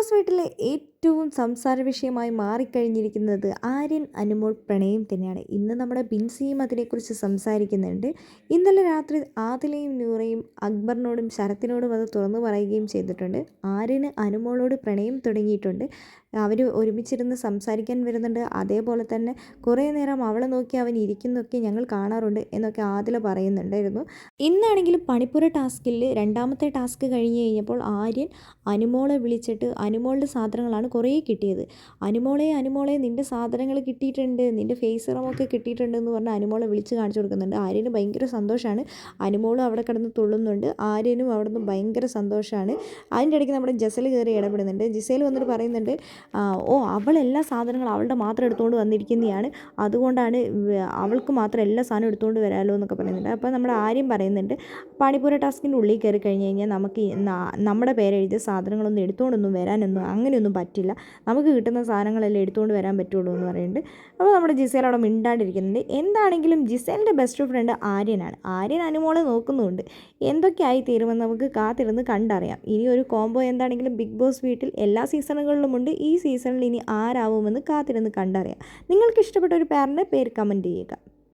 Boss വീട്ടിലെ ഏറ്റവും സംസാര വിഷയമായി മാറിക്കഴിഞ്ഞിരിക്കുന്നത് ആര്യൻ അനുമോൾ പ്രണയം തന്നെയാണ്. ഇന്ന് നമ്മുടെ ബിൻസിയും അതിനെക്കുറിച്ച് സംസാരിക്കുന്നുണ്ട്. ഇന്നലെ രാത്രി ആദിലയും നൂറയും അക്ബറിനോടും ശരത്തിനോടും അത് തുറന്നു പറയുകയും ചെയ്തിട്ടുണ്ട്. ആര്യന് അനുമോളോട് പ്രണയം തുടങ്ങിയിട്ടുണ്ട്. അവർ ഒരുമിച്ചിരുന്ന് സംസാരിക്കാൻ വരുന്നുണ്ട്. അതേപോലെ തന്നെ കുറേ നേരം അവളെ നോക്കി അവൻ ഇരിക്കുന്നൊക്കെ ഞങ്ങൾ കാണാറുണ്ട് എന്നൊക്കെ ആദില പറയുന്നുണ്ടായിരുന്നു. ഇന്നാണെങ്കിലും പണിപ്പുര ടാസ്കിൽ രണ്ടാമത്തെ ടാസ്ക് കഴിഞ്ഞ് കഴിഞ്ഞപ്പോൾ ആര്യൻ അനുമോളെ വിളിച്ചിട്ട് അനുമോളുടെ സാധനങ്ങളാണ് കുറേ കിട്ടിയത്. അനുമോളെ അനുമോളെ നിന്റെ സാധനങ്ങൾ കിട്ടിയിട്ടുണ്ട്. നിന്റെ ഫേസ് സിറമൊക്കെ കിട്ടിയിട്ടുണ്ട് എന്ന് പറഞ്ഞ് അനുമോളെ വിളിച്ച് കാണിച്ചു കൊടുക്കുന്നുണ്ട്. ആര്യന് ഭയങ്കര സന്തോഷമാണ് അനുമോളും അവിടെ കിടന്ന് തുള്ളുന്നുണ്ട്. ആര്യനും അവിടെ നിന്ന് ഭയങ്കര സന്തോഷമാണ് അതിന്റെ ഇടയ്ക്ക് നമ്മുടെ ജസൽ കയറി ഇടപെടുന്നുണ്ട്. ജിസേൽ വന്നിട്ട് പറയുന്നുണ്ട് ഓ അവൾ എല്ലാ സാധനങ്ങളും അവളുടെ മാത്രം എടുത്തുകൊണ്ട് വന്നിരിക്കുന്നതാണ് അതുകൊണ്ടാണ് അവൾക്ക് മാത്രം എല്ലാ സാധനവും എടുത്തുകൊണ്ട് വരാമല്ലോ എന്നൊക്കെ പറയുന്നുണ്ട്. അപ്പോൾ നമ്മുടെ ആര്യം പറയുന്നുണ്ട് പാണിപ്പുര ടാസ്കിന്റെ ഉള്ളിൽ കയറി കഴിഞ്ഞ് കഴിഞ്ഞാൽ നമുക്ക് നമ്മുടെ പേരെഴുതിയ സാധനങ്ങളൊന്നും എടുത്തുകൊണ്ടൊന്നും വരാനൊന്നും അങ്ങനെയൊന്നും പറ്റില്ല. നമുക്ക് കിട്ടുന്ന സാധനങ്ങളെല്ലാം എടുത്തുകൊണ്ട് വരാൻ പറ്റുള്ളൂ എന്ന് പറയുന്നുണ്ട്. അപ്പോൾ നമ്മുടെ ജിസേൽ അവിടെ മിണ്ടാണ്ടിരിക്കുന്നുണ്ട്. എന്താണെങ്കിലും ജിസേലിന്റെ ബെസ്റ്റ് ഫ്രണ്ട് ആര്യനാണ്. ആര്യൻ അനുമോളെ നോക്കുന്നുണ്ട്. എന്തൊക്കെയായി തീരുമെന്ന് നമുക്ക് കാത്തിരുന്ന് കണ്ടറിയാം. ഇനി ഒരു കോംബോ എന്താണെങ്കിലും ബിഗ് ബോസ് വീട്ടിൽ എല്ലാ സീസണുകളിലുമുണ്ട് ഈ സീസണിൽ ഇനി ആരാവുമെന്ന് കാത്തിരുന്ന് കണ്ടറിയാം. നിങ്ങൾക്ക് ഇഷ്ടപ്പെട്ട ഒരു പേരിന്റെ പേര് കമന്റ് ചെയ്യുക.